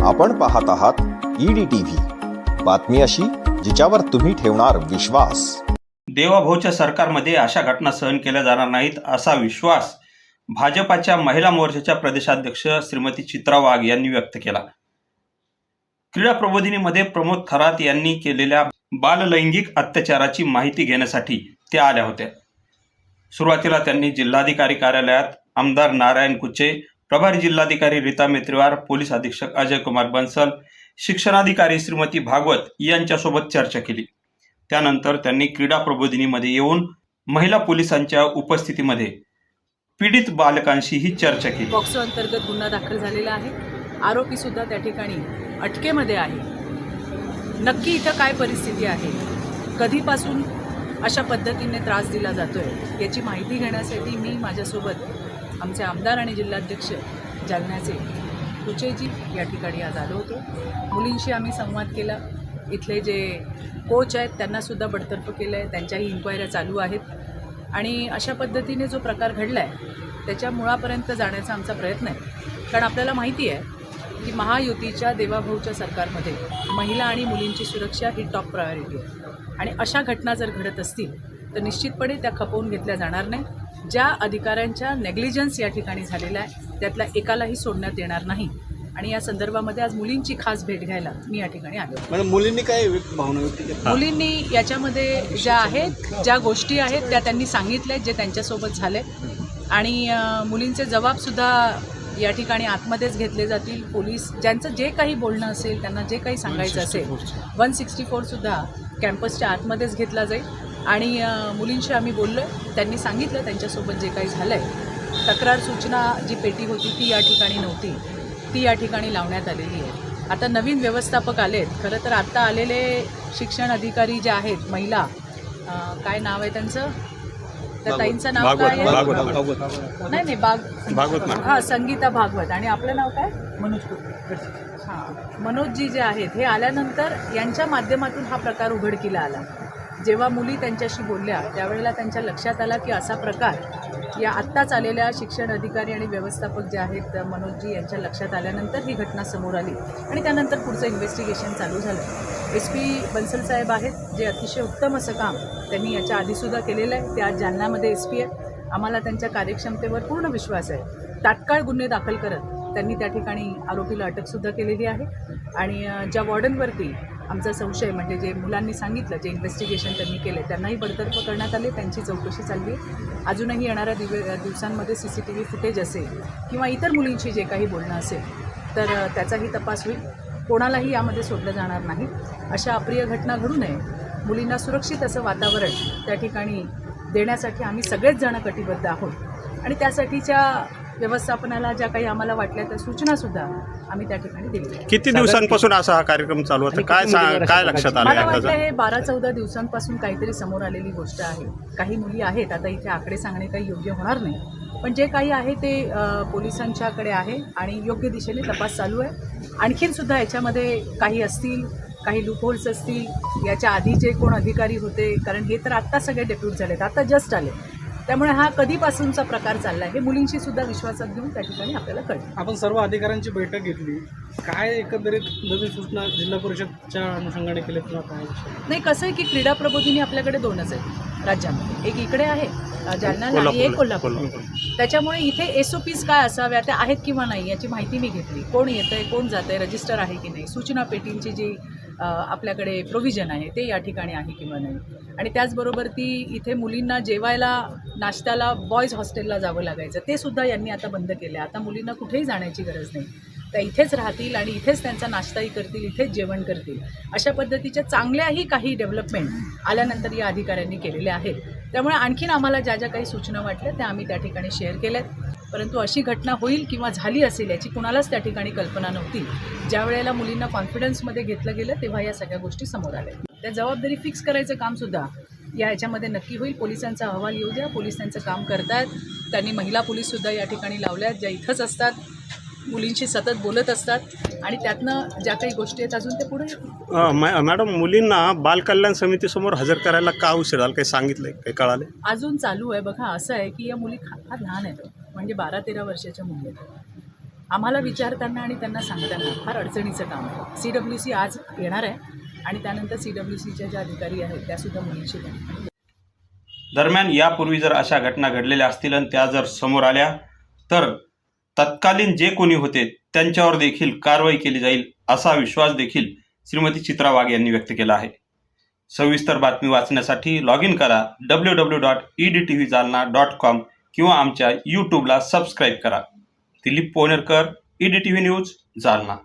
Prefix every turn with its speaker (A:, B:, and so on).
A: आपण पाहत आहात ईडी टीव्ही बातमी अशी जिच्यावर तुम्ही ठेवणार विश्वास.
B: देवाभाऊच्या सरकारमध्ये अशा घटना सहन केल्या जाणार नाहीत असा विश्वास भाजपाच्या महिला मोर्चाच्या प्रदेशाध्यक्ष श्रीमती चित्रा वाघ यांनी व्यक्त केला. क्रीडा प्रबोधिनीमध्ये प्रमोद खरात यांनी केलेल्या बाललैंगिक अत्याचाराची माहिती घेण्यासाठी त्या आल्या होत्या. सुरुवातीला त्यांनी जिल्हाधिकारी कार्यालयात आमदार नारायण कुचे प्रभारी जिल्हाधिकारी रीता मेत्रीवार पोलीस अधीक्षक अजय कुमार बन्सल शिक्षणाधिकारी श्रीमती भागवत यांच्यासोबत चर्चा केली. त्यानंतर त्यांनी क्रीडा प्रबोधिनीमध्ये येऊन महिला पोलिसांच्या उपस्थितीमध्ये पीडित बालकांशीही चर्चा केली.
C: बॉक्सो अंतर्गत गुन्हा दाखल झालेला आहे. आरोपी सुद्धा त्या ठिकाणी अटकेमध्ये आहे. नक्की इथं काय परिस्थिती आहे? कधीपासून अशा पद्धतीने त्रास दिला जातोय याची माहिती घेण्यासाठी मी माझ्यासोबत आमचे आमदार आणि जिल्हाध्यक्ष जालन्याचे कुचेजी या ठिकाणी आज आलो होतो. मुलींशी आम्ही संवाद केला. इथले जे कोच आहेत त्यांनासुद्धा बडतर्फ केलं आहे त्यांच्याही इन्क्वायऱ्या चालू आहेत. आणि अशा पद्धतीने जो प्रकार घडला आहे त्याच्या मुळापर्यंत जाण्याचा आमचा प्रयत्न आहे. कारण आपल्याला माहिती आहे की महायुतीच्या देवाभाऊच्या सरकारमध्ये महिला आणि मुलींची सुरक्षा ही टॉप प्रायोरिटी आहे. आणि अशा घटना जर घडत असतील तर निश्चितपणे त्या खपवून घेतल्या जाणार नाही. ज्या अधिकाऱ्यांच्या नेग्लिजन्स या ठिकाणी झालेला आहे त्यातल्या एकालाही सोडण्यात येणार नाही. आणि या संदर्भामध्ये आज मुलींची खास भेट घ्यायला मी या ठिकाणी आलो.
D: मुलींनी काय भावना
C: मुलींनी याच्यामध्ये ज्या आहेत ज्या गोष्टी आहेत त्या त्यांनी सांगितल्या जे त्यांच्यासोबत झाले. आणि मुलींचे जबाबसुद्धा या ठिकाणी आतमध्येच घेतले जातील. पोलीस ज्यांचं जे काही बोलणं असेल त्यांना जे काही सांगायचं असेल वन सिक्स्टी फोरसुद्धा कॅम्पसच्या आतमध्येच घेतला जाईल. आणि मुलींशी आम्ही बोललो आहे त्यांनी सांगितलं त्यांच्यासोबत जे काही झालं आहे तक्रार सूचना जी पेटी होती ती या ठिकाणी नव्हती. ती या ठिकाणी लावण्यात आलेली आहे. आता नवीन व्यवस्थापक आलेत. खरं तर आत्ता आलेले शिक्षण अधिकारी जे आहेत महिला काय नाव आहे त्यांचं? त्या ताईंचं नाव काय आहे? नाही नाही बाग
B: भागवत
C: हां संगीता भागवत. आणि आपलं नाव काय? मनोज हां. मनोजजी जे आहेत हे आल्यानंतर यांच्या माध्यमातून हा प्रकार उघडकीला आला. जेव्हा मुली त्यांच्याशी बोलल्या त्यावेळेला त्यांच्या लक्षात आला की असा प्रकार या आत्ताच आलेल्या शिक्षण अधिकारी आणि व्यवस्थापक जे आहेत मनोजजी यांच्या लक्षात आल्यानंतर ही घटना समोर आली. आणि त्यानंतर पुढचं इन्व्हेस्टिगेशन चालू झालं. एस पी बन्सल साहेब आहेत जे अतिशय उत्तम असं काम त्यांनी याच्या आधीसुद्धा केलेलं आहे. ते आज जालन्यामध्ये एस पी आहेत. आम्हाला त्यांच्या कार्यक्षमतेवर पूर्ण विश्वास आहे. तात्काळ गुन्हे दाखल करत त्यांनी त्या ठिकाणी आरोपीला अटकसुद्धा केलेली आहे. आणि ज्या वॉर्डनवरती आमचा संशय म्हणजे जे मुलांनी सांगितलं जे इन्व्हेस्टिगेशन त्यांनी केले त्यांनाही बडतर्फ करण्यात आले त्यांची चौकशी चालली. आहे अजूनही येणाऱ्या दिव दिवसांमध्ये C C T V footage असेल किंवा इतर मुलींशी जे काही बोलणं असेल तर त्याचाही तपास होईल. कोणालाही यामध्ये सोडलं जाणार नाही. अशा अप्रिय घटना घडू नये. मुलींना सुरक्षित असं वातावरण त्या ठिकाणी देण्यासाठी आम्ही सगळेच जण कटिबद्ध आहोत. आणि त्यासाठीच्या व्यवस्थापनाला ज्या काही आम्हाला वाटल्या त्या सूचनासुद्धा आम्ही त्या ठिकाणी दिल्या.
B: किती दिवसांपासून असा हा कार्यक्रम चालू होता? काय काय लक्षात आलं
C: मला हे बारा चौदा दिवसांपासून काहीतरी समोर आलेली गोष्ट आहे. काही मुली आहेत आता इथे आकडे सांगणे काही योग्य होणार नाही. पण जे काही आहे ते पोलिसांच्याकडे आहे आणि योग्य दिशेने तपास चालू आहे. आणखीन सुद्धा याच्यामध्ये काही असतील काही लूपहोल्स असतील याच्या आधी जे कोण अधिकारी होते कारण हे तर आत्ता सगळे डेप्यूट झालेत. आता जस्ट आले. त्यामुळे हा कधीपासूनचा प्रकार चालला आहे हे मुलींशी सुद्धा विश्वासात घेऊन त्या ठिकाणी आपल्याला कळतं.
D: आपण सर्व अधिकाऱ्यांची बैठक घेतली. काय एकंदरीत नवीन सूचना जिल्हा परिषदच्या अनुषंगाने केल्या किंवा काय?
C: नाही कसं आहे की क्रीडा प्रबोधिनी आपल्याकडे दोनच आहेत राज्यामध्ये. एक इकडे आहे जालन्याला आणि एक कोल्हापूर. त्याच्यामुळे इथे एस ओ पीज काय असाव्या त्या आहेत किंवा नाही याची माहिती मी घेतली. कोण येतं आहे कोण जातं आहे रजिस्टर आहे की नाही सूचना पेटींची जी आपल्याकडे प्रोव्हिजन आहे ते या ठिकाणी आहे किंवा नाही. आणि त्याचबरोबर ती इथे मुलींना जेवायला नाश्त्याला बॉयज हॉस्टेलला जावं लागायचं. ते सुद्धा यांनी आता बंद केलं आता मुलींना कुठेही जाण्याची गरज नाही. त्या इथेच राहतील आणि इथेच त्यांचा नाश्ताही करतील इथेच जेवण करतील. अशा पद्धतीच्या चांगल्याही काही डेव्हलपमेंट आल्यानंतर या अधिकाऱ्यांनी केलेल्या आहेत. त्यामुळे आणखीन आम्हाला ज्या ज्या काही सूचना वाटल्या त्या आम्ही त्या ठिकाणी शेअर केल्यात. परंतु अशी घटना होईल किंवा झाली असेल याची कुणालाच त्या ठिकाणी कल्पना नव्हती. ज्या वेळेला मुलींना कॉन्फिडन्समध्ये घेतलं गेलं तेव्हा या सगळ्या गोष्टी समोर आल्या. त्या जबाबदारी फिक्स करायचं कामसुद्धा या याच्यामध्ये नक्की होईल. पोलिसांचा अहवाल येऊ द्या. पोलीस त्यांचं काम करतायत त्यांनी महिला पोलीससुद्धा या ठिकाणी लावल्या आहेत ज्या इथंच असतात. मुलींशी सतत बोलत असतात. आणि त्यातनं ज्या काही गोष्टी आहेत अजून ते पुढे
B: मॅडम मुलींना बालकल्याण समितीसमोर हजर करायला का उशीर झाला? काही सांगितलंय? काही कळाले
C: अजून चालू आहे. बघा असं आहे की या मुली फार लहान आहेत. म्हणजे बारा तेरा वर्षाच्या मुली आहेत. आम्हाला विचारताना आणि त्यांना सांगताना फार अडचणीचं काम आहे. सी डब्ल्यू सी आज येणार आहे. आणि त्यानंतर सी डब्ल्यू सीच्या ज्या अधिकारी आहेत त्यासुद्धा मुलींशी
B: दरम्यान यापूर्वी जर अशा घटना घडलेल्या असतील आणि त्या जर समोर आल्या तर तत्कालीन जे कोणी होते त्यांच्यावर देखील कारवाई केली जाईल असा विश्वास देखील श्रीमती चित्रा वाघ यांनी व्यक्त केला आहे. सविस्तर बातमी वाचण्यासाठी लॉग इन करा W W dot E D T V Jalna dot com किंवा आमच्या यूट्यूबला सबस्क्राईब करा. Dilip Ponerkar E D T V news Jalna.